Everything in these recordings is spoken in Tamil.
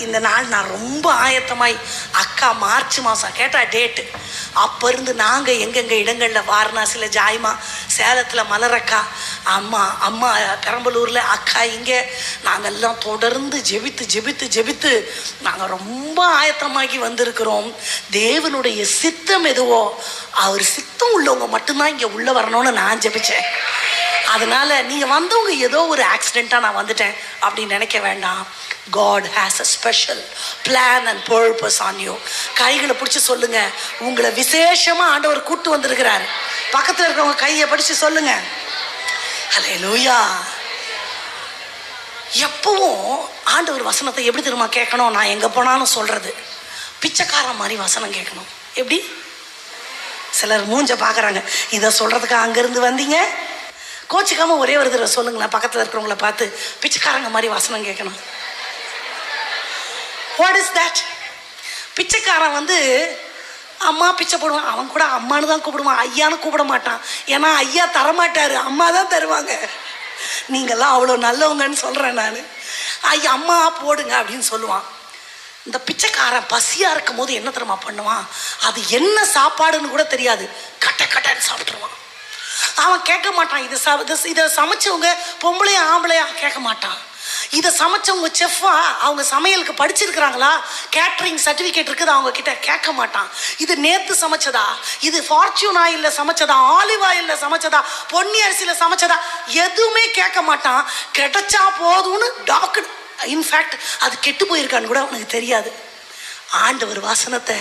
இந்த நாள் நான் ரொம்ப ஆயத்தமாய் அக்கா மார்ச் மாதம் கேட்டா டேட்டு அப்போ இருந்து நாங்கள் எங்கெங்க இடங்களில் வாரணாசியில் ஜாய்மா சேலத்தில் மலரக்கா அம்மா அம்மா பெரம்பலூரில் அக்கா இங்கே. நாங்கள் எல்லாம் தொடர்ந்து ஜெபித்து ஜெபித்து ஜெபித்து நாங்கள் ரொம்ப ஆயத்தமாகி வந்திருக்கிறோம். தேவனுடைய சித்தம் எதுவோ அவர் சித்தம் உள்ளவங்க மட்டும்தான் இங்கே உள்ளே வரணும்னு நான் ஜெபித்தேன் அதனால நீங்கள் வந்தவங்க ஏதோ ஒரு ஆக்சிடெண்ட்டாக நான் வந்துட்டேன் அப்படின்னு நினைக்க வேண்டாம். God has a special plan and purpose on you கைகளை பிடிச்சி சொல்லுங்க. உங்களை விசேஷமா ஆண்டவர் கூட்டு வந்திருக்கிறார். பக்கத்தில் இருக்கிறவங்க கையை பிடிச்சி சொல்லுங்க. ஹலே லூயா எப்பவும் ஆண்டவர் வசனத்தை எப்படி தெரியுமா கேட்கணும்? நான் எங்கே போனாலும் சொல்றது. பிச்சைக்காரன் மாதிரி வசனம் கேட்கணும். எப்படி? சிலர் மூஞ்ச பார்க்குறாங்க. இதை சொல்கிறதுக்கு அங்கேருந்து வந்தீங்க? கோச்சிக்காமல் ஒரே ஒரு தடவை சொல்லுங்களேன். பக்கத்தில் இருக்கிறவங்கள பார்த்து பிச்சைக்காரங்க மாதிரி வசனம் கேட்கணும். வாட் இஸ் தட் பிச்சைக்காரன் வந்து அம்மா பிச்சை போடுவான். அவன் கூட அம்மானு தான் கூப்பிடுவான். ஐயான்னு கூப்பிட மாட்டான். ஏன்னா ஐயா தரமாட்டாரு. அம்மா தான் தருவாங்க. நீங்கள்லாம் அவ்வளோ நல்லவங்கன்னு சொல்கிறேன் நான். ஐயா அம்மா போடுங்க அப்படின்னு சொல்லுவான். இந்த பிச்சைக்காரன் பசியாக இருக்கும் போது என்ன தெரியுமா பண்ணுவான்? அது என்ன சாப்பாடுன்னு கூட தெரியாது. கட்ட கட்டன்னு சாப்பிட்ருவான் அவன் கேட்க மாட்டான். இது ச இதை சமைச்சவங்க பொம்பளையா ஆம்பளையா கேட்க மாட்டான். இதை சமைச்சவங்க செஃப்பா அவங்க சமையலுக்கு படிச்சிருக்கிறாங்களா? கேட்ரிங் சர்டிஃபிகேட் இருக்குது அவங்க கிட்ட கேட்க மாட்டான். இது நேத்து சமைச்சதா? இது ஃபார்ச்சூன் ஆயில்ல சமைச்சதா? ஆலிவ் ஆயில்ல சமைச்சதா? பொன்னி அரிசியில சமைச்சதா? எதுவுமே கேட்க மாட்டான். கிடைச்சா போதும்னு டாக்கு இன்ஃபேக்ட் அது கெட்டு போயிருக்கான்னு கூட அவனுக்கு தெரியாது. ஆண்டவர் வாசனத்தை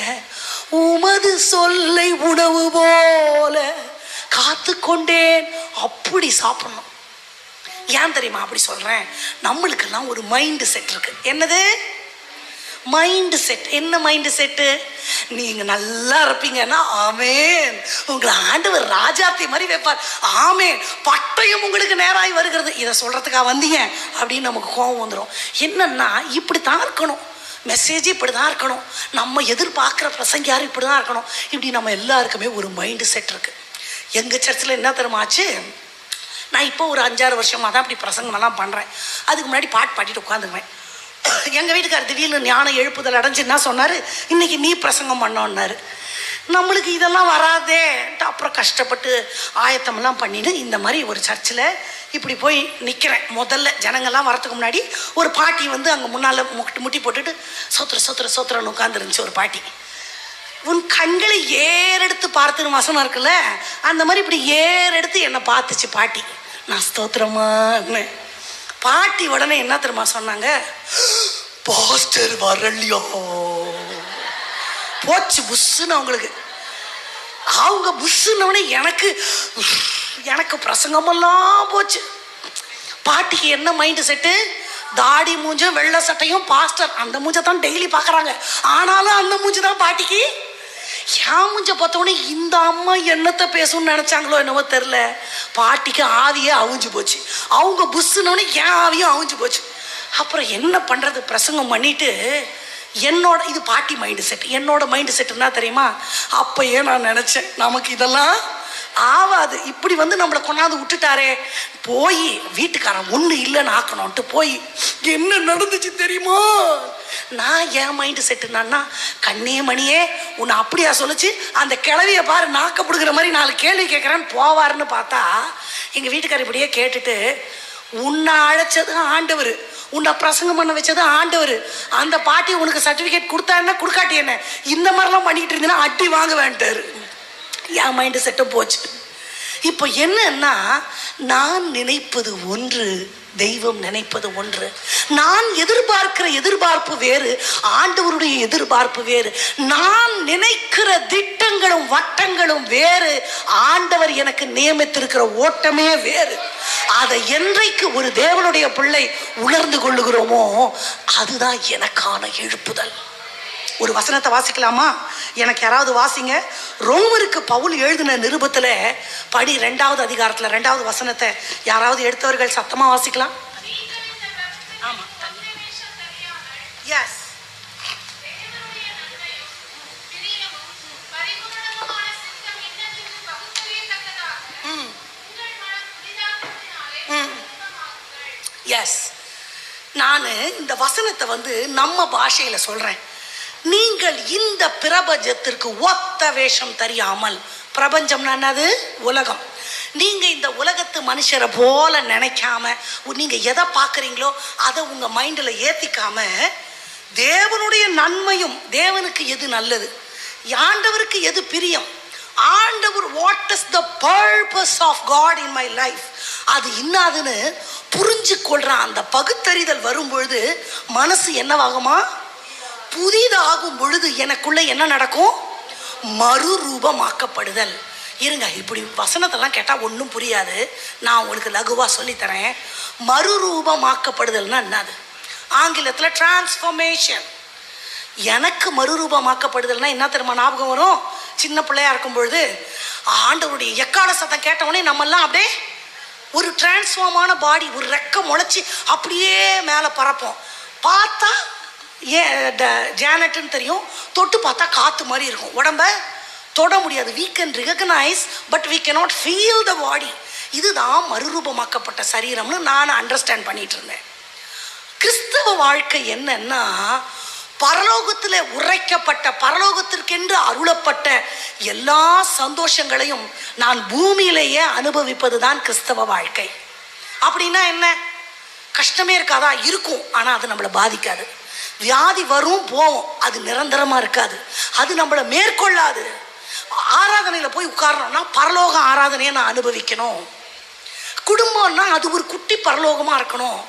உமது சொல்லை உணவு போல காத்து கொண்டேன் அப்படி சாப்பிடணும். ஏன் தெரியுமா அப்படி சொல்றேன்? நம்மளுக்கெல்லாம் ஒரு மைண்டு செட் இருக்கு. என்னது? மைண்டு செட் என்ன மைண்டு செட்டு நீங்க நல்லா இருப்பீங்கன்னா ஆமேன். உங்களை ஆண்டவர் ராஜாத்தி மாதிரி வைப்பார். ஆமேன். பட்டயம் உங்களுக்கு நேராய் வருகிறது. இதை சொல்றதுக்காக வந்தீங்க? அப்படின்னு நமக்கு கோபம் வந்துடும் என்னன்னா இப்படி தான் இருக்கணும். மெசேஜ் இப்படி தான் இருக்கணும். நம்ம எதிர்பார்க்குற பிரசங்கியார் இப்படி தான் இருக்கணும். இப்படி நம்ம எல்லாருக்குமே ஒரு மைண்டு செட் இருக்குது எங்கள் சர்ச்சில் என்ன தருமாச்சு நான் இப்போ ஒரு அஞ்சாறு வருஷமாக தான் அப்படி பிரசங்கமெல்லாம் பண்ணுறேன் அதுக்கு முன்னாடி பாட்டு பாடிட்டு உட்காந்துக்குவேன். எங்கள் வீட்டுக்கார் திடீர்னு ஞானம் எழுப்புதல் அடைஞ்சு என்ன சொன்னார்? இன்னைக்கு நீ பிரசங்கம் பண்ணோன்னாரு. நம்மளுக்கு இதெல்லாம் வராதே. அப்புறம் கஷ்டப்பட்டு ஆயத்தமெல்லாம் பண்ணிட்டு இந்த மாதிரி ஒரு சர்ச்சில் இப்படி போய் நிற்கிறேன் முதல்ல ஜனங்கள்லாம் வரத்துக்கு முன்னாடி ஒரு பாட்டி வந்து அங்கே முன்னால் முட்டி முட்டி போட்டுட்டு சோத்திர சோத்திர சோத்திரன்னு உட்காந்துருந்துச்சு ஒரு பாட்டி. உன் கண்களை ஏறெடுத்து பார்த்துன்னு வசனம் இருக்குல்ல? அந்த மாதிரி இப்படி ஏறெடுத்து என்னை பார்த்துச்சு பாட்டி. நான் ஸ்தோத்திரமான்னு பாட்டி உடனே என்ன தெரியுமா சொன்னாங்க? பாஸ்டர் வரலையோ. போச்சு புஷ்ஷுன்னு அவங்களுக்கு. அவங்க புஷ்ஷுன்னவனே எனக்கு எனக்கு பிரசங்கமெல்லாம் போச்சு. பாட்டிக்கு என்ன மைண்டு செட்டு தாடி மூஞ்சும் வெள்ளை சட்டையும் பாஸ்டர் அந்த மூஞ்சை தான் டெய்லி பார்க்குறாங்க. ஆனாலும் அந்த மூஞ்சு தான் பாட்டிக்கு என் மூஞ்ச பார்த்தோன்னே இந்த அம்மா என்னத்தை பேசணும்னு நினச்சாங்களோ என்னவோ தெரில பாட்டிக்கு ஆவியே அவிஞ்சு போச்சு. அவங்க புஷ்ஷுனோடனே ஏன் ஆவியும் அவிஞ்சு போச்சு. அப்புறம் என்ன பண்ணுறது பிரசங்கம் பண்ணிட்டு என்னோட இது பாட்டி மைண்டு செட் என்னோட மைண்டு செட்டுன்னா தெரியுமா? அப்பயே நான் நினச்சேன் நமக்கு இதெல்லாம் ஆவாது. இப்படி வந்து நம்மளை கொண்டாந்து விட்டுட்டாரே. போய் வீட்டுக்காரன் ஒன்று இல்லைன்னு ஆக்கணும்ட்டு போய் என்ன நடந்துச்சு தெரியுமா? நான் என் மைண்டு செட்டுனான்னா கண்ணே மணியே உன்னை அப்படியா சொல்லிச்சு? அந்த கிளவியை பாரு நாக்க பிடுக்கிற மாதிரி நாலு கேள்வி கேட்குறேன்னு போவாருன்னு பார்த்தா எங்கள் வீட்டுக்காரர் இப்படியே கேட்டுட்டு உன்னை அழைச்சது ஆண்டவர். உன்னை பிரசங்கம் பண்ண வச்சது ஆண்டவர். அந்த பாட்டி உனக்கு சர்டிஃபிகேட் கொடுத்தா என்ன கொடுக்காட்டி என்ன? இந்த மாதிரிலாம் பண்ணிக்கிட்டு இருந்தீங்கன்னா அட்டி வாங்க வேண்டாரு என் மைண்டு செட்டப் போச்சு. இப்போ என்னன்னா நான் நினைப்பது ஒன்று தெய்வம் நினைப்பது ஒன்று. நான் எதிர்பார்க்கிற எதிர்பார்ப்பு வேறு ஆண்டவருடைய எதிர்பார்ப்பு வேறு. நான் நினைக்கிற திட்டங்களும் வட்டங்களும் வேறு. ஆண்டவர் எனக்கு நியமித்திருக்கிற ஓட்டமே வேறு. அதை என்றைக்கு ஒரு தேவனுடைய பிள்ளை உணர்ந்து கொள்ளுகிறோமோ அதுதான் எனக்கான எழுப்புதல். ஒரு வசனத்தை வாசிக்கலாமா? எனக்கு யாராவது வாசிங்க. ரோமருக்கு பவுல் எழுதின நிருபத்தில் படி ரெண்டாவது அதிகாரத்தில் ரெண்டாவது வசனத்தை யாராவது எடுத்தவர்கள் சத்தமாக வாசிக்கலாம்? ஆமாம் எஸ் ம். ம். எஸ் நான் இந்த வசனத்தை வந்து நம்ம பாஷையில் சொல்கிறேன் நீங்கள் இந்த பிரபஞ்சத்திற்கு ஒத்த வேஷம் தெரியாமல் பிரபஞ்சம்னா என்னது? உலகம். நீங்க இந்த உலகத்து மனுஷரை போல நினைக்காம நீங்க எதை பார்க்குறீங்களோ அதை உங்க மைண்டில் ஏத்திக்காம தேவனுடைய நன்மையும் தேவனுக்கு எது நல்லது? ஆண்டவருக்கு எது பிரியம்? ஆண்டவர் what is the purpose of God in my life அது இன்னாதுன்னு புரிஞ்சு கொள்ற அந்த பகுத்தறிதல் வரும்பொழுது மனசு என்னவாகுமா? புதிதாகும் பொழுது எனக்குள்ள என்ன நடக்கும்? மறுரூபமாக்கப்படுதல். இருங்க இப்படி வசனத்தெல்லாம் கேட்டால் ஒன்றும் புரியாது. நான் உங்களுக்கு லகுவாக சொல்லித்தரேன். மறுரூபமாக்கப்படுதல்னா என்னது? ஆங்கிலத்தில் டிரான்ஸ்ஃபர்மேஷன் எனக்கு மறுரூபமாக்கப்படுதல்னா என்ன தெரியுமா ஞாபகம் வரும்? சின்ன பிள்ளையாக இருக்கும் பொழுது ஆண்டவருடைய எக்கால சத்தம் கேட்டவொடனே நம்மெல்லாம் அப்படியே ஒரு டிரான்ஸ்ஃபார்மான பாடி ஒரு ரெக்க முளைச்சி அப்படியே மேலே பறப்போம். பார்த்தா ஏன் ட- ஜானட்டுன்னு தெரியும்? தொட்டு பார்த்தா காற்று மாதிரி இருக்கும். உடம்ப தொட முடியாது. We can recognise but we cannot feel the body இதுதான் மறுரூபமாக்கப்பட்ட சரீரம்னு நான் அண்டர்ஸ்டாண்ட் பண்ணிட்டு இருந்தேன். கிறிஸ்தவ வாழ்க்கை என்னன்னா பரலோகத்தில் உரைக்கப்பட்ட பரலோகத்திற்கென்று அருளப்பட்ட எல்லா சந்தோஷங்களையும் நான் பூமியிலேயே அனுபவிப்பது தான் கிறிஸ்தவ வாழ்க்கை. அப்படின்னா என்ன? கஷ்டமே இருக்காதா? இருக்கும். ஆனால் அது நம்மளை பாதிக்காது. வியாதி வரும் போகும் அது நிரந்தரமாக இருக்காது. அது நம்மளை மேற்கொள்ளாது. ஆராதனையில் போய் உட்காரணும்னா பரலோக ஆராதனையை நான் அனுபவிக்கணும். குடும்பம்னா அது ஒரு குட்டி பரலோகமாக இருக்கணும்.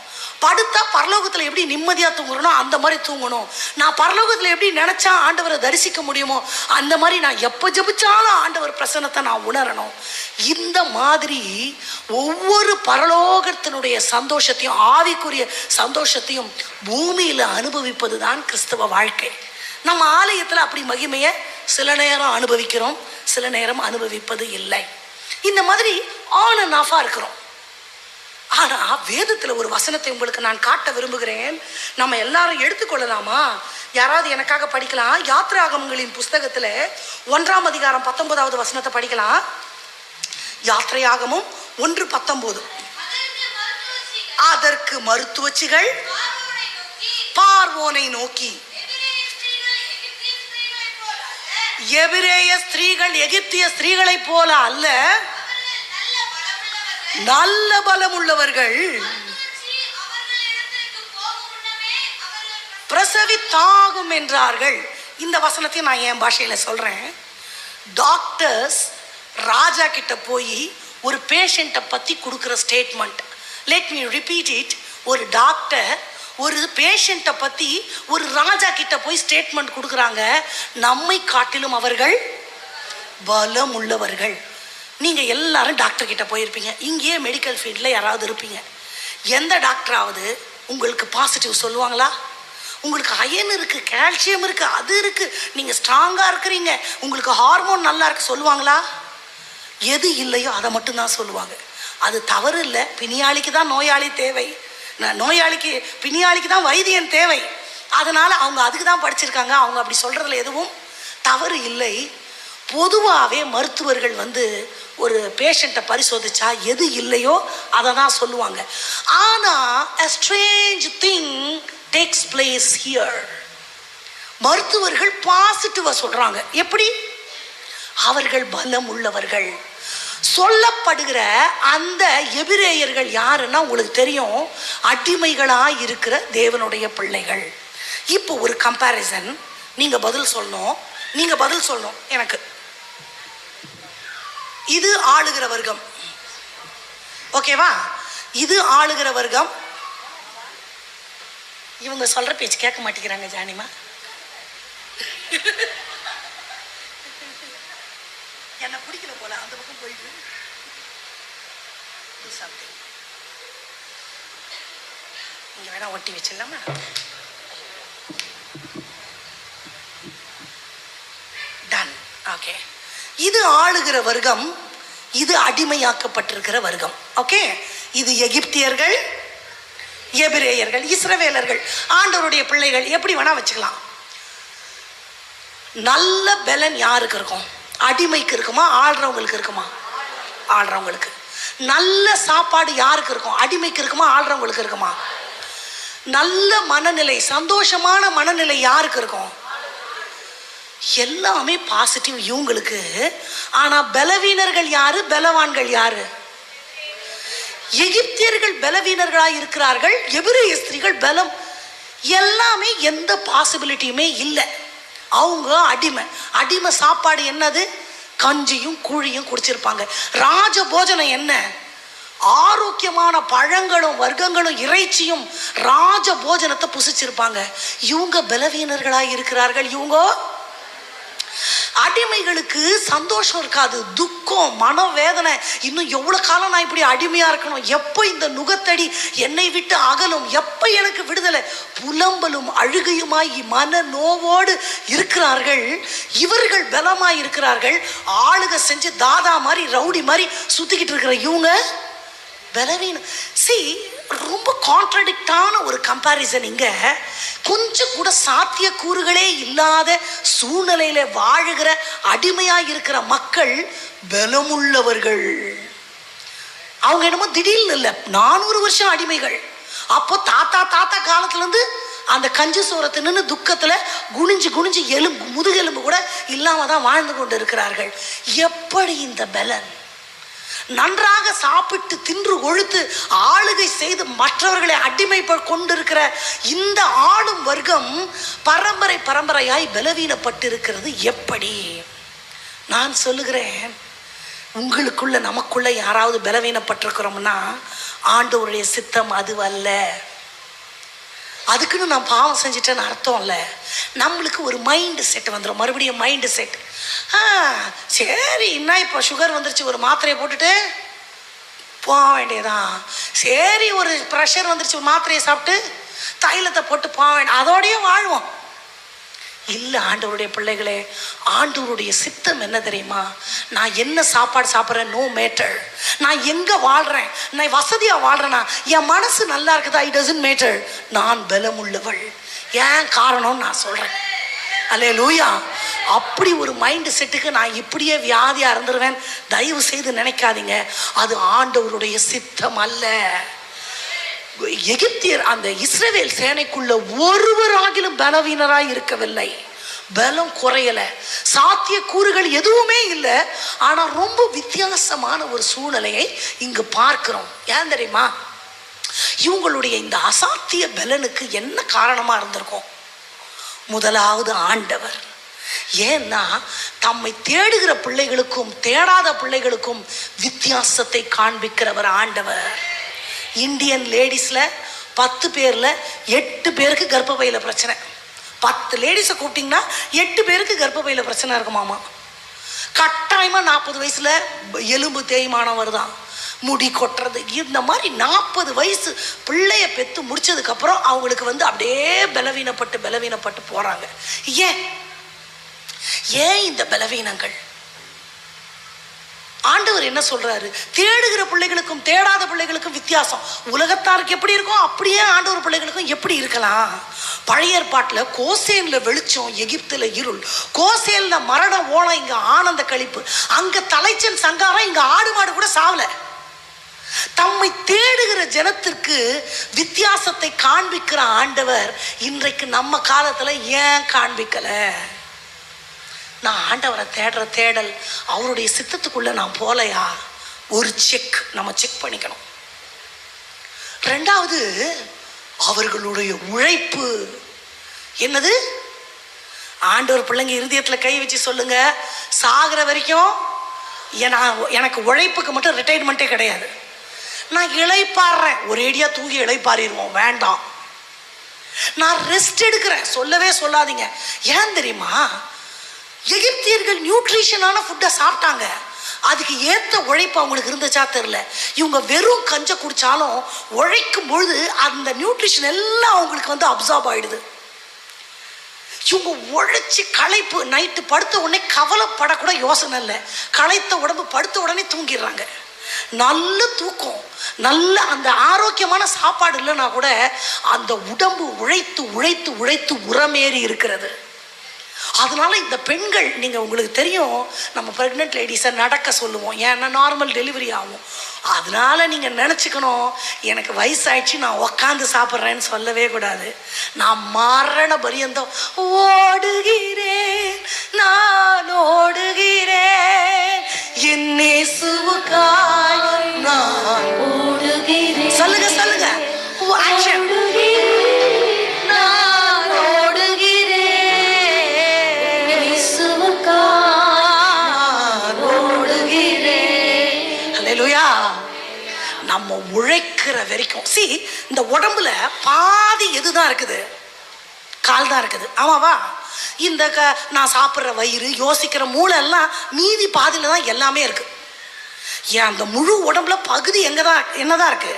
படுத்தா பரலோகத்தில் எப்படி நிம்மதியாக தூங்குறனோ அந்த மாதிரி தூங்கணும். நான் பரலோகத்தில் எப்படி நினச்சா ஆண்டவரை தரிசிக்க முடியுமோ அந்த மாதிரி நான் எப்போ ஜெபிச்சாலும் ஆண்டவர் பிரசன்னத்தை நான் உணரணும். இந்த மாதிரி ஒவ்வொரு பரலோகத்தினுடைய சந்தோஷத்தையும் ஆவிக்குரிய சந்தோஷத்தையும் பூமியில் அனுபவிப்பது தான் கிறிஸ்தவ வாழ்க்கை. நம்ம ஆலயத்தில் அப்படி மகிமையை சில நேரம் அனுபவிக்கிறோம் சில நேரம் அனுபவிப்பது இல்லை. இந்த மாதிரி ஆன் அண்ட் ஆஃபாக இருக்கிறோம். ஆனா வேதத்துல ஒரு வசனத்தை உங்களுக்கு நான் காட்ட விரும்புகிறேன். நம்ம எல்லாரும் எடுத்துக்கொள்ளலாமா? யாராவது எனக்காக படிக்கலாம்? யாத்ராகமங்களின் புஸ்தகத்துல ஒன்றாம் அதிகாரம் பத்தொன்பதாவது வசனத்தை படிக்கலாம்? யாத்திரையாகமும் ஒன்று பத்தொன்பது. அதற்கு மருத்துவச்சிகள் பார்வோனை நோக்கி. எபிரேய ஸ்திரீகள் எகிப்திய ஸ்திரீகளைப் போல அல்ல. நல்ல பலமுள்ளவர்கள். பலம் உள்ளவர்கள் பிரசவித்தாகும் என்றார்கள். இந்த வசனத்தையும் நான் என் பாஷையில் சொல்றேன். டாக்டர்ஸ் ராஜா கிட்ட போய் ஒரு பேஷண்ட்டை பற்றி கொடுக்குற statement let me repeat it ஒரு டாக்டர் ஒரு பேஷண்ட்டை பற்றி ஒரு ராஜா கிட்ட போய் ஸ்டேட்மெண்ட் கொடுக்குறாங்க. நம்மை காட்டிலும் அவர்கள் பலம் உள்ளவர்கள். நீங்கள் எல்லாரும் டாக்டர் கிட்ட போயிருப்பீங்க. இங்கேயே மெடிக்கல் ஃபீல்டில் யாராவது இருப்பீங்க. எந்த டாக்டராவது உங்களுக்கு பாசிட்டிவ் சொல்லுவாங்களா? உங்களுக்கு அயன் இருக்குது கால்சியம் இருக்குது அது இருக்குது நீங்கள் ஸ்ட்ராங்காக இருக்கிறீங்க. உங்களுக்கு ஹார்மோன் நல்லா இருக்கு சொல்லுவாங்களா? எது இல்லையோ அதை மட்டும்தான் சொல்லுவாங்க. அது தவறு இல்லை. பிணியாளிக்கு தான் நோயாளி தேவை. நோயாளிக்கு பிணியாளிக்கு தான் வைத்தியன் தேவை. அதனால் அவங்க அதுக்கு தான் படிச்சிருக்காங்க. அவங்க அப்படி சொல்கிறதுல எதுவும் தவறு இல்லை. பொதுவாகவே மருத்துவர்கள் வந்து ஒரு பேஷண்ட்டை பரிசோதிச்சா எது இல்லையோ அதை தான் சொல்லுவாங்க. ஆனால் a strange thing takes place here மருத்துவர்கள் பாசிட்டிவாக சொல்கிறாங்க எப்படி? அவர்கள் பலம் உள்ளவர்கள். சொல்லப்படுகிற அந்த எபிரேயர்கள் யாருன்னா உங்களுக்கு தெரியும்? அடிமைகளாக இருக்கிற தேவனுடைய பிள்ளைகள். இப்போ ஒரு கம்பேரிசன் நீங்கள் பதில் சொல்லணும். நீங்கள் பதில் சொல்லணும். எனக்கு. இது ஆளுகிற வர்க்கம். ஓகேவா இது ஆளுகிற வர்க்கம். இவங்க சொல்ற பேச்சு கேட்க மாட்டேங்கிறாங்க ஜானிமா. என்ன பிடிக்கல போல அந்த பக்கம் போயிட்டு. Do something. இங்க வேணா ஒட்டி வச்சிடலாமா டன் ஓகே இது ஆளுகிற வர்க்கம் இது அடிமையாக்கப்பட்டிருக்கிற வர்க்கம். ஓகே இது எகிப்தியர்கள் எபிரேயர்கள் இஸ்ரவேலர்கள் ஆண்டவருடைய பிள்ளைகள் எப்படி வேணா வச்சுக்கலாம். நல்ல பலன் யாருக்கு இருக்கும்? அடிமைக்கு இருக்குமா? ஆள்றவங்களுக்கு இருக்குமா? ஆள்றவங்களுக்கு. நல்ல சாப்பாடு யாருக்கு இருக்கும்? அடிமைக்கு இருக்குமா? ஆள்றவங்களுக்கு இருக்குமா? நல்ல மனநிலை சந்தோஷமான மனநிலை யாருக்கு இருக்கும்? எல்லாமே பாசிட்டிவ் இவங்களுக்கு. ஆனா பலவீனர்கள் யாரு? பலவான்கள் யாரு? எகிப்தியர்கள் பலவீனர்களாக இருக்கிறார்கள். எபிரேய ஸ்திரீகள் பலம். எல்லாமே எந்த பாசிபிலிட்டியுமே இல்லை. அவங்க அடிமை. அடிமை சாப்பாடு என்னது? கஞ்சியும் கூழியும் குடிச்சிருப்பாங்க. ராஜ போஜனம் என்ன? ஆரோக்கியமான பழங்களும் வர்க்கங்களும் இறைச்சியும் ராஜ போஜனத்தை புசிச்சிருப்பாங்க. இவங்க பலவீனர்களாக இருக்கிறார்கள். இவங்க அடிமைகளுக்கு சந்தோஷம் இருக்காது துக்கம் மனவேதனை. இன்னும் எவ்வளோ காலம் நான் இப்படி அடிமையாக இருக்கணும்? எப்போ இந்த நுகத்தடி என்னை விட்டு அகலும்? எப்போ எனக்கு விடுதலை? புலம்பலும் அழுகையுமாய் மன நோவோடு இருக்கிறார்கள். இவர்கள் பலமாக இருக்கிறார்கள். ஆளுக செஞ்சு தாதா மாதிரி ரவுடி மாதிரி சுற்றிக்கிட்டு இருக்கிற இவங்க பலவீனம். சி ரொம்ப கான்ட்ரடிக்டான ஒரு கம்பாரிசன் இங்கே. கொஞ்சம் கூட சாத்திய கூறுகளே இல்லாத சூழ்நிலையில் வாழுகிற அடிமையாக இருக்கிற மக்கள் பலமுள்ளவர்கள். அவங்க என்னமோ திடீர்னு இல்லை நானூறு வருஷம் அடிமைகள். அப்போ தாத்தா தாத்தா காலத்துலேருந்து அந்த கஞ்சி சோரத்தை நின்று துக்கத்தில் குனிஞ்சு குனிஞ்சு எலும்பு முதுகெலும்பு கூட இல்லாமல் தான் வாழ்ந்து கொண்டு இருக்கிறார்கள் எப்படி இந்த பலன்? நன்றாக சாப்பிட்டு தின்று கொழுத்து ஆளுகை செய்து மற்றவர்களை அடிமை கொண்டிருக்கிற இந்த ஆளும் வர்க்கம் பரம்பரை பரம்பரையாய் பலவீனப்பட்டிருக்கிறது. எப்படி? நான் சொல்லுகிறேன் உங்களுக்குள்ள நமக்குள்ள யாராவது பலவீனப்பட்டிருக்கிறோம்னா ஆண்டவருடைய சித்தம் அது அல்ல அதுக்குன்னு நான் பாவம் செஞ்சிட்டேன்னு அர்த்தம் இல்லை நம்மளுக்கு ஒரு மைண்டு செட் வந்துடும் மறுபடியும் மைண்டு செட் ஆ சரி என்ன இப்போ சுகர் வந்துருச்சு ஒரு மாத்திரையை போட்டுட்டு போக வேண்டியதான் சரி ஒரு ப்ரெஷர் வந்துருச்சு ஒரு மாத்திரையை சாப்பிட்டு தைலத்தை போட்டு போக வேண்டிய அதோடையே வாழ்வோம். இல்லை ஆண்டவருடைய பிள்ளைகளே ஆண்டவருடைய சித்தம் என்ன தெரியுமா? நான் என்ன சாப்பாடு சாப்பிட்றேன்? நோ மேட்டர் நான் எங்கே வாழ்கிறேன் நான் வசதியாக வாழ்கிறேன்னா என் மனசு நல்லா இருக்குதா? இட் டசன்ட் மேட்டர் நான் பலமுள்ளவள். ஏன் காரணம் நான் சொல்கிறேன் அல்லே லூயா அப்படி ஒரு மைண்டு செட்டுக்கு நான் இப்படியே வியாதியாக இருந்துருவேன். தயவு செய்து நினைக்காதீங்க. அது ஆண்டவருடைய சித்தம் அல்ல. எகிப்தியர் அந்த இஸ்ரேவேல் சேனைக்குள்ள ஒருவராகிலும் பலவீனராய் இருக்கவில்லை. பலம் குறையல. சாத்திய கூறுகள் எதுவுமே இல்லை. ஆனா ரொம்ப வித்தியாசமான ஒரு சூழ்நிலையை இங்கு பார்க்கிறோம். ஏன் தெரியுமா? இவங்களுடைய இந்த அசாத்திய பலனுக்கு என்ன காரணமா இருந்திருக்கும்? முதலாவது ஆண்டவர். ஏன்னா தம்மை தேடுகிற பிள்ளைகளுக்கும் தேடாத பிள்ளைகளுக்கும் வித்தியாசத்தை காண்பிக்கிறவர் ஆண்டவர். இந்தியன் லேடிஸில் பத்து பேரில் எட்டு பேருக்கு கர்ப்பப்பையில் பிரச்சனை. பத்து லேடிஸை கூப்பிட்டிங்கன்னா எட்டு பேருக்கு கர்ப்பப்பையில் பிரச்சனை இருக்குமாமா கட்டாயமாக நாற்பது வயசில் எலும்பு தேய்மானம் வருதான் முடி கொட்டுறது இந்த மாதிரி நாற்பது வயசு பிள்ளைய பெற்று முடிச்சதுக்கப்புறம் அவங்களுக்கு வந்து அப்படியே பலவீனப்பட்டு பலவீனப்பட்டு போகிறாங்க ஏன்? ஏன் இந்த பலவீனங்கள்? ஆண்டவர் என்ன சொல்றாரு? தேடுகிற பிள்ளைகளுக்கும் தேடாத பிள்ளைகளுக்கும் வித்தியாசம். உலகத்தாருக்கு எப்படி இருக்கும் அப்படியே ஆண்டவர் பிள்ளைகளுக்கும் எப்படி இருக்கலாம்? பழைய ஏற்பாட்டில் கோசேனில் வெளிச்சம் எகிப்துல இருள். கோசேனில் மரண ஓலம் இங்க ஆனந்த கழிப்பு. அங்க தலைச்சன் சங்காரம் இங்க ஆடு மாடு கூட சாவல. தம்மை தேடுகிற ஜனத்திற்கு வித்தியாசத்தை காண்பிக்கிற ஆண்டவர் இன்றைக்கு நம்ம காலத்துல ஏன் காண்பிக்கல? நான் ஆண்டவரை தேடுற தேடல் அவருடைய சித்தத்துக்குள்ளே நான் போலையா? ஒரு செக் நம்ம செக் பண்ணிக்கணும். ரெண்டாவது அவர்களுடைய உழைப்பு. என்னது? ஆண்டவர் பிள்ளைங்க இருதயத்தில் கை வச்சு சொல்லுங்க. சாகிற வரைக்கும் எனக்கு உழைப்புக்கு மட்டும் ரிட்டையர்மெண்ட்டே கிடையாது. நான் இளைப்பாடுறேன் ஒரேடியாக தூங்கி இளைப்பாறிடுவோம். வேண்டாம். நான் ரெஸ்ட் எடுக்கிறேன். சொல்லவே சொல்லாதீங்க. ஏன் தெரியுமா? எகிப்தியர்கள் நியூட்ரிஷனான ஃபுட்டை சாப்பிட்டாங்க. அதுக்கு ஏற்ற உழைப்பு அவங்களுக்கு இருந்துச்சா தெரில இவங்க வெறும் கஞ்சை குடித்தாலும் உழைக்கும் பொழுது அந்த நியூட்ரிஷன் எல்லாம் அவங்களுக்கு வந்து அப்சார்ப் ஆகிடுது இவங்க உழைச்சி களைப்பு நைட்டு படுத்த உடனே கவலைப்படக்கூட யோசனை இல்லை. களைத்த உடம்பு படுத்த உடனே தூங்கிடுறாங்க. நல்ல தூக்கம் நல்ல அந்த ஆரோக்கியமான சாப்பாடு இல்லைன்னா கூட அந்த உடம்பு உழைத்து உழைத்து உழைத்து உரமேறி இருக்கிறது. அதனால இந்த பெண்கள் நீங்கள் உங்களுக்கு தெரியும் நம்ம ப்ரெக்னென்ட் லேடிஸை நடக்க சொல்லுவோம். ஏன்னா நார்மல் டெலிவரி ஆகும். அதனால நீங்க நினச்சிக்கணும் எனக்கு வயசாயிடுச்சு நான் உக்காந்து சாப்பிட்றேன்னு சொல்லவே கூடாது. நான் மரண பரியந்தம் ஓடுகிறேன் நான் ஓடுகிறேன். என் நான் ஓடுகிறேன். சொல்லுங்க சொல்லுங்க. ஆக்ஷன் இருக்கிற வரைக்கும். சி இந்த உடம்புல பாதி எதுதான் இருக்குது? கால் தான் இருக்குது ஆமாவா இந்த க நான் சாப்பிட்ற வயிறு யோசிக்கிற மூளை எல்லாம் மீதி பாதியில் தான் எல்லாமே இருக்கு. ஏன் அந்த முழு உடம்புல பகுதி எங்கே தான் என்னதான் இருக்கு?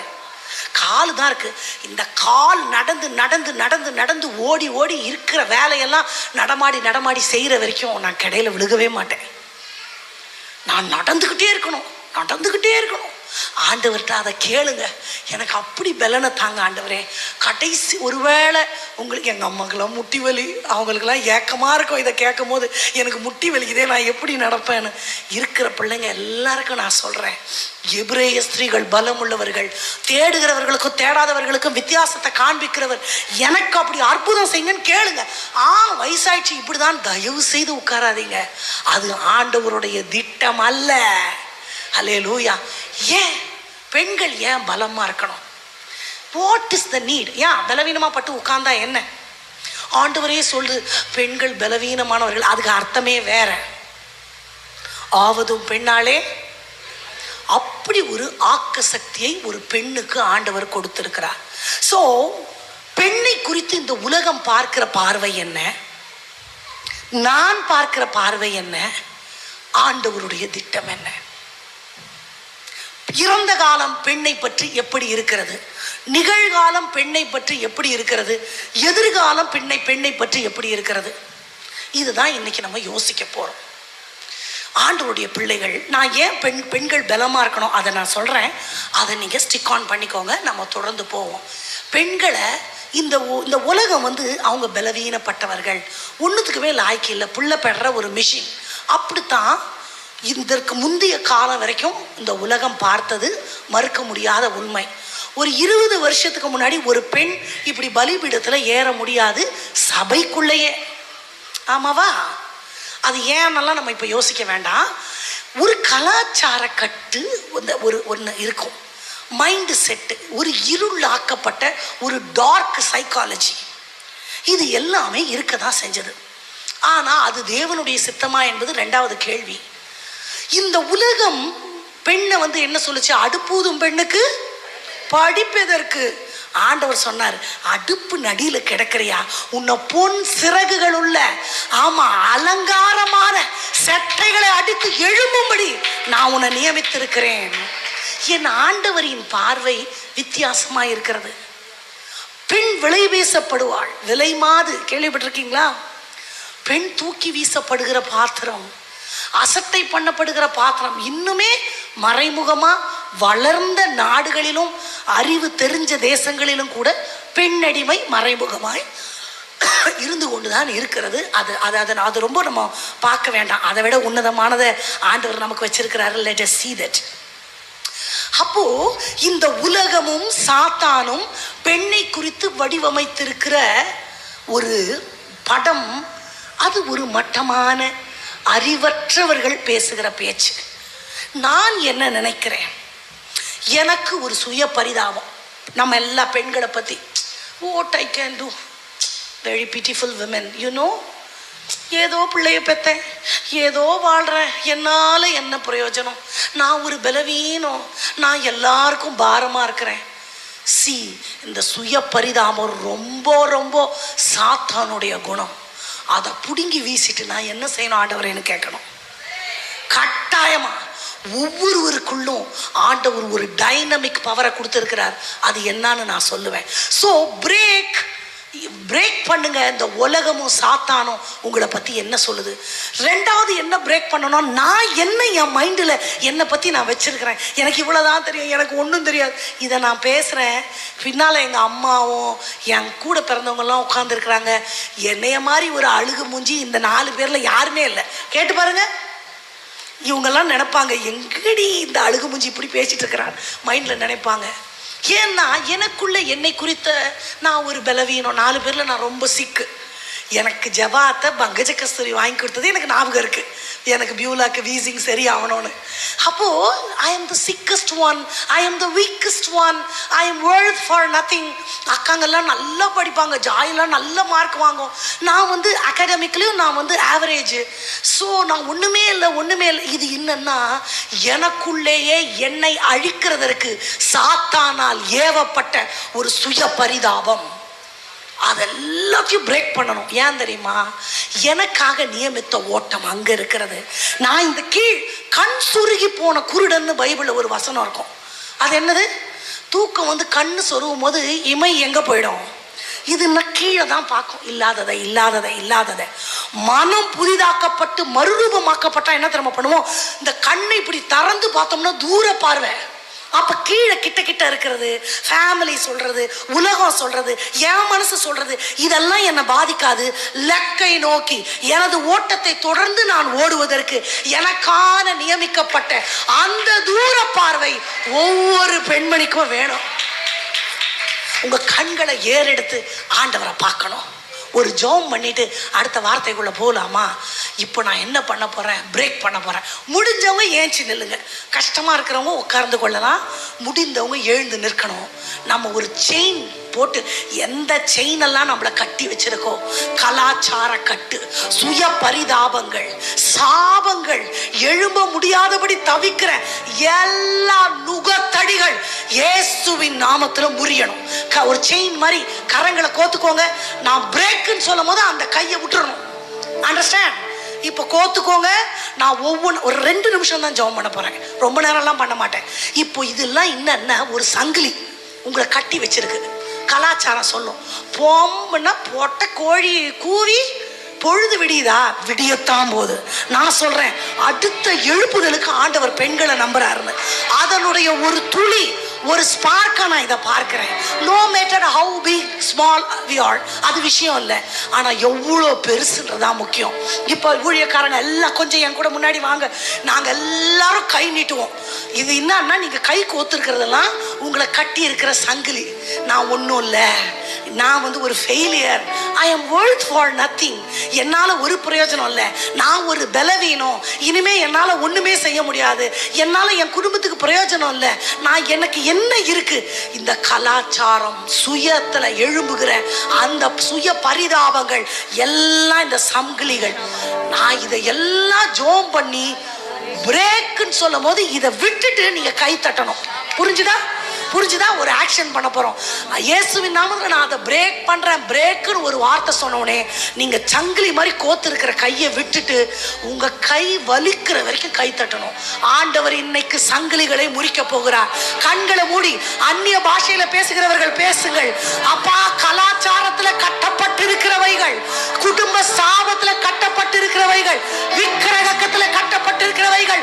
கால் தான் இருக்கு. இந்த கால் நடந்து நடந்து நடந்து நடந்து ஓடி ஓடி இருக்கிற வேலையெல்லாம் நடமாடி நடமாடி செய்கிற வரைக்கும் நான் கடையில் விழுகவே மாட்டேன். நான் நடந்துக்கிட்டே இருக்கணும். நடந்துக்கிட்டே இருக்கணும். ஆண்டவர்கிட்ட அதை கேளுங்க. எனக்கு அப்படி பலனை தாங்க ஆண்டவரே. கடைசி ஒருவேளை உங்களுக்கு எங்கள் அம்மாக்கெல்லாம் முட்டி வலி அவங்களுக்கெல்லாம் ஏக்கமாக இருக்கும் இதை கேட்கும் போது எனக்கு முட்டி வலிக்குதே நான் எப்படி நடப்பேன்னு. இருக்கிற பிள்ளைங்க எல்லாருக்கும் நான் சொல்கிறேன் எபிரேய ஸ்திரீகள் பலம் உள்ளவர்கள் தேடுகிறவர்களுக்கும் தேடாதவர்களுக்கும் வித்தியாசத்தை காண்பிக்கிறவர். எனக்கு அப்படி அற்புதம் செய்யுங்கன்னு கேளுங்க. ஆ வயசாயிடுச்சு இப்படிதான் தயவு செய்து உட்காராதீங்க. அது ஆண்டவருடைய திட்டம் அல்ல. அல்லே லூயா ஏன்? பெண்கள் ஏன் பலமாக இருக்கணும்? வாட் இஸ் த நீட் ஏன் பலவீனமாக பட்டு உட்கார்ந்தா என்ன? ஆண்டவரே சொல்லுது பெண்கள் பலவீனமானவர்கள். அதுக்கு அர்த்தமே வேற. ஆவதும் பெண்ணாலே அப்படி ஒரு ஆக்க சக்தியை ஒரு பெண்ணுக்கு ஆண்டவர் கொடுத்திருக்கிறார். ஸோ பெண்ணை குறித்து இந்த உலகம் பார்க்கிற பார்வை என்ன? நான் பார்க்கிற பார்வை என்ன? ஆண்டவருடைய திட்டம் என்ன? இறந்த காலம் பெண்ணை பற்றி எப்படி இருக்கிறது? நிகழ்காலம் பெண்ணை பற்றி எப்படி இருக்கிறது? எதிர்காலம் பெண்ணை பெண்ணை பற்றி எப்படி இருக்கிறது? இதுதான் இன்னைக்கு நம்ம யோசிக்க போறோம். ஆண்டவருடைய பிள்ளைகள் நான் ஏன் பெண் பெண்கள் பலமாக இருக்கணும்? அதை நான் சொல்கிறேன் அதை நீங்கள் ஸ்டிக் ஆன் பண்ணிக்கோங்க. நம்ம தொடர்ந்து போவோம். பெண்களை இந்த உ- இந்த உலகம் வந்து அவங்க பலவீனப்பட்டவர்கள். ஒன்றுத்துக்குமே லாய்க்கு இல்லை. புள்ள பெற ஒரு மிஷின் அப்படித்தான் இதற்கு முந்தைய காலம் வரைக்கும் இந்த உலகம் பார்த்தது மறுக்க முடியாத உண்மை. ஒரு இருபது வருஷத்துக்கு முன்னாடி ஒரு பெண் இப்படி பலிபீடத்தில் ஏற முடியாது சபைக்குள்ளேயே. ஆமாவா? அது ஏன்னெல்லாம் நம்ம இப்போ யோசிக்க வேண்டாம். ஒரு கலாச்சார கட்டு இந்த ஒரு ஒன்று இருக்கும். மைண்டு செட்டு ஒரு இருளாக்கப்பட்ட ஒரு டார்க் சைக்காலஜி இது எல்லாமே இருக்க தான் செஞ்சது. ஆனால் அது தேவனுடைய சித்தமா என்பது ரெண்டாவது கேள்வி. இந்த உலகம் பெண்ணை வந்து என்ன சொல்லுச்சு? அடுப்பூதும் பெண்ணுக்கு படிப்பதற்கு. ஆண்டவர் சொன்னார் அடுப்பு நடியில் கிடக்கிறியா? உன்னை பொன் சிறகுகள் உள்ள ஆமா அலங்காரமான சட்டைகளை அடித்து எழும்பும்படி நான் உன்னை நியமித்திருக்கிறேன். என் ஆண்டவரின் பார்வை வித்தியாசமா இருக்கிறது. பெண் விலை வீசப்படுவாள். விலை மாது கேள்விப்பட்டிருக்கீங்களா? பெண் தூக்கி வீசப்படுகிற பாத்திரம். அசட்டை பண்ணப்படுகிற பாத்திரம் இன்னுமே மறைமுகமாக வளர்ந்த நாடுகளிலும் அறிவு தெரிஞ்ச தேசங்களிலும் கூட பெண்ணடிமை மறைமுகமாய் இருந்து கொண்டுதான் இருக்கிறது. அது அது அதை அது ரொம்ப நம்ம பார்க்க வேண்டாம். அதை விட உன்னதமானதை ஆண்டவர் நமக்கு வச்சிருக்கிறாரு. லெட் அஸ் சீ தட் அப்போ இந்த உலகமும் சாத்தானும் பெண்ணை குறித்து வடிவமைத்திருக்கிற ஒரு படம் அது ஒரு மட்டமான அறிவற்றவர்கள் பேசுகிற பேச்சு. நான் என்ன நினைக்கிறேன்? எனக்கு ஒரு சுய பரிதாபம். நம்ம எல்லா பெண்களை பற்றி vote I can do very beautiful women you know ஏதோ பிள்ளைய பெத்தேன். ஏதோ வாழ்கிறேன் என்னால் என்ன பிரயோஜனம்? நான் ஒரு பலவீனம். நான் எல்லாருக்கும் பாரமாக இருக்கிறேன். சி இந்த சுய பரிதாபம் ரொம்ப ரொம்ப சாத்தானுடைய குணம். அதை பிடுங்கி வீசிட்டு நான் என்ன செய்யணும் ஆண்டவரேன்னு கேட்கணும். கட்டாயமா ஒவ்வொருவருக்குள்ளும் ஆண்டவர் ஒரு டைனமிக் பவரை கொடுத்துருக்கிறார். அது என்னன்னு நான் சொல்லுவேன். ஸோ பிரேக் பிரேக் பண்ணுங்க. இந்த உலகமும் சாத்தானும் உங்களை பற்றி என்ன சொல்லுது? ரெண்டாவது என்ன பிரேக் பண்ணணும் நான் என்ன என் மைண்டில் என்னை பற்றி நான் வச்சுருக்கிறேன். எனக்கு இவ்வளோதான் தெரியும். எனக்கு ஒன்றும் தெரியாது. இதை நான் பேசுகிறேன் பின்னால் எங்கள் அம்மாவும் என் கூட பிறந்தவங்கெல்லாம் உட்காந்துருக்குறாங்க என்னைய மாதிரி ஒரு அழுகு மூஞ்சி இந்த நாலு பேரில் யாருமே இல்லை. கேட்டு பாருங்கள் இவங்கெல்லாம் நினைப்பாங்க எங்கடி இந்த அழுகு மூஞ்சி இப்படி பேசிகிட்டு இருக்கிறான்? மைண்டில் நினைப்பாங்க. ஏன்னா எனக்குள்ள என்னை குறித்த நான் ஒரு பலவீனம். நாலு பேர்ல நான் ரொம்ப சிக்கு எனக்கு ஜபாத்தை பங்கஜ கஸ்தூரி வாங்கி கொடுத்தது எனக்கு ஞாபகம் இருக்குது எனக்கு பியூலாக்கு வீசிங் சரி ஆகணும்னு அப்போது I am the sickest one I am the weakest one I am worth for nothing அக்காங்கெல்லாம் நல்லா படிப்பாங்க. ஜாயெல்லாம் நல்ல மார்க் வாங்கும். நான் வந்து அகாடமிக்லேயும் நான் வந்து ஆவரேஜ் ஸோ நான் ஒன்றுமே இல்லை ஒன்றுமே இல்லை. இது என்னன்னா எனக்குள்ளேயே என்னை அழிக்கிறதற்கு சாத்தானால் ஏவப்பட்ட ஒரு சுய பரிதாபம் அதெல்லாத்தையும் பிரேக் பண்ணணும். ஏன் தெரியுமா? எனக்காக நியமித்த ஓட்டம் அங்க இருக்கிறது. நான் இந்த கீழ் கண் சுருகி போன குருடன்னு பைபிளில் ஒரு வசனம் இருக்கும். அது என்னது? தூக்கம் வந்து கண் சொருகும் போது இமை எங்க போயிடும்? இது நான் கீழே தான் பார்க்கும். இல்லாததை இல்லாததை இல்லாததை. மனம் புதிதாக்கப்பட்டு மறுரூபமாக்கப்பட்டா என்ன திரும்ப பண்ணுவோம்? இந்த கண்ணை இப்படி திறந்து பார்த்தோம்னா தூர பார்வை. அப்போ கீழே கிட்ட கிட்ட இருக்கிறது ஃபேமிலி சொல்றது உலகம் சொல்றது என் மனசு சொல்றது இதெல்லாம் என்னை பாதிக்காது. லக்கை நோக்கி எனது ஓட்டத்தை தொடர்ந்து நான் ஓடுவதற்கு எனக்கான நியமிக்கப்பட்ட அந்த தூர பார்வை ஒவ்வொரு பெண்மணிக்கும் வேணும். உங்க கண்களை ஏறெடுத்து ஆண்டவரை பார்க்கணும். ஒரு ஜோம் பண்ணிட்டு அடுத்த வார்த்தைக்குள்ள போகலாமா இப்போ நான் என்ன பண்ண போகிறேன் பிரேக் பண்ண போகிறேன் முடிஞ்சவங்க ஏஞ்சி நில்லுங்க. கஷ்டமாக இருக்கிறவங்க உட்கார்ந்து கொள்ளலாம். முடிந்தவங்க எழுந்து நிற்கணும். நம்ம ஒரு செயின் போட்டு எந்த செயினெல்லாம் நம்மளை கட்டி வச்சிருக்கோம் கலாச்சார கட்டு சுய பரிதாபங்கள் சாபங்கள் எழும்ப முடியாதபடி தவிக்கிற எல்லா நுகத்தடிகள் இயேசுவின் நாமத்தில் முறியணும். க- ஒரு செயின் மாதிரி கரங்களை கோத்துக்கோங்க. நான் பிரேக்குன்னு சொல்லும் போது அந்த கையை விட்டுறணும். அண்டர்ஸ்டாண்ட் இப்போ கோத்துக்கோங்க. நான் ஒவ்வொன்று ஒரு ரெண்டு நிமிஷம் தான் ஜெபம் பண்ண போறேன். ரொம்ப நேரம்லாம் பண்ண மாட்டேன். இப்போ இதெல்லாம் என்னன்னா ஒரு சங்கிலி உங்களை கட்டி வச்சிருக்கு. கலாச்சாரம் சொல்லும். பொம்புன்னா போட்ட கோழி கூவி பொழுது விடியுதா? விடியத்தான் போகுது. நான் சொல்றேன் அடுத்த எழுப்புதலுக்கு ஆண்டவர் பெண்களை நம்புறாருன்னு. அதனுடைய ஒரு துளி ஒரு ஸ்பார்க்காக நான் இதை பார்க்குறேன். No matter how be small we all அது விஷயம் இல்லை. ஆனால் எவ்வளோ பெருசுன்றதான் முக்கியம். இப்போ ஊழியக்காரங்க எல்லாம் கொஞ்சம் என் கூட முன்னாடி வாங்க. நாங்கள் எல்லாரும் கை நீட்டுவோம். இது என்னன்னா நீங்கள் கை கோத்துருக்கிறதெல்லாம் உங்களை கட்டி இருக்கிற சங்கிலி. நான் ஒன்றும் இல்லை. நான் வந்து ஒரு failure I am worth for nothing என்னால் ஒரு பிரயோஜனம் இல்லை. நான் ஒரு பலவீனம். இனிமே என்னால் ஒன்றுமே செய்ய முடியாது. என்னால் என் குடும்பத்துக்கு பிரயோஜனம் இல்லை. நான் எனக்கு என்ன இருக்கு? இந்த கலாச்சாரம் சுயத்தில் எழும்புகிற அந்த சுய பரிதாபங்கள் எல்லாம் இந்த சங்கிலிகள். நான் இதை எல்லாம் ஜோம் பண்ணி பிரேக்குன்னு சொல்லும் போது இதை விட்டுட்டு நீங்கள் கை தட்டணும். புரிஞ்சுதா? புரிஞ்சுதான் ஒரு ஆக்ஷன் பண்ண போறோம். இயேசுவின் நாமத்தில் நான் அதை பிரேக் பண்றேன். பிரேக்குன்னு ஒரு வார்த்தை சொன்னோடனே நீங்க சங்கிலி மாதிரி கோத்து இருக்கிற கையை விட்டுட்டு உங்க கை வலிக்கிற வரைக்கும் கை தட்டணும். ஆண்டவர் இன்னைக்கு சங்கிலிகளை முறிக்க போகிறார். கண்களை மூடி அந்நிய பாஷையில பேசுகிறவர்கள் பேசுங்கள். அப்பா கலாச்சாரத்துல கட்டப்பட்டிருக்கிறவைகள் குடும்ப சாபத்துல கட்டப்பட்டிருக்கிறவைகள் விக்கிரகத்துல கட்டப்பட்டிருக்கிறவைகள்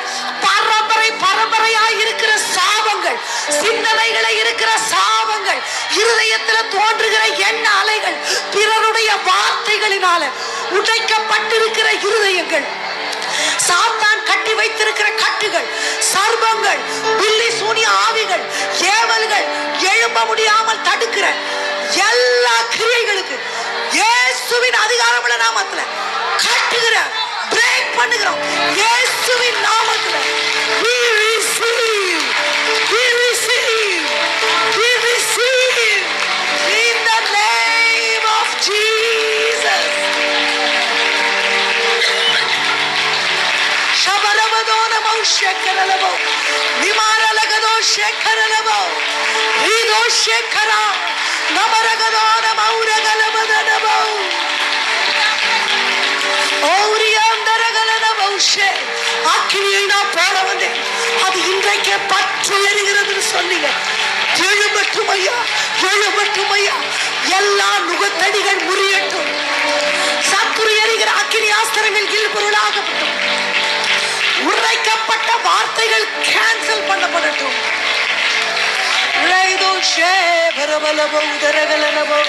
பரம்பரை பரம்பரையாய் இருக்கிற சாபங்கள் சிந்தனைகளை இருக்கிற சாபங்கள் இருதயத்துல தோன்றுகிற எண்ண அலைகள் பிறருடைய வார்த்தைகளினால உடைக்கப்பட்டிருக்கிற இருதயங்கள் சாத்தான் கட்டி வைத்திருக்கிற கட்டுகள் சர்பங்கள் பில்லி சூனிய ஆவிகள் ஏவல்கள் எழும்ப முடியாமல் தடுக்கிற எல்லா கிரியைகளுக்கு இயேசுவின் அதிகாரமுள்ள நாமத்துல கட்டுகிற பிரேக் பண்ணுகிறோம் இயேசுவின் நாமத்தில். We receive. We receive. We receive. İn the name of Jesus. şabarabadona mavşekaralabo nimaralagado şekaralabo rido şekara nabaragadona mauragalabadana Oh, மனுஷே அக்கினியை நான் போல வந்தேன் அது இன்றைக்கே பற்று எரிகிறதுன்னு சொன்னீங்க. எழும்பட்டும் ஐயா எழும்பட்டும் ஐயா எல்லா நுகத்தடிகள் முறியட்டும். சத்துரு எரிகிற அக்கினி ஆஸ்திரங்கள் இல்பொருளாகப்படும் உரைக்கப்பட்ட வார்த்தைகள் கேன்சல் பண்ணப்படட்டும். ரைதோ உதரகலனபோ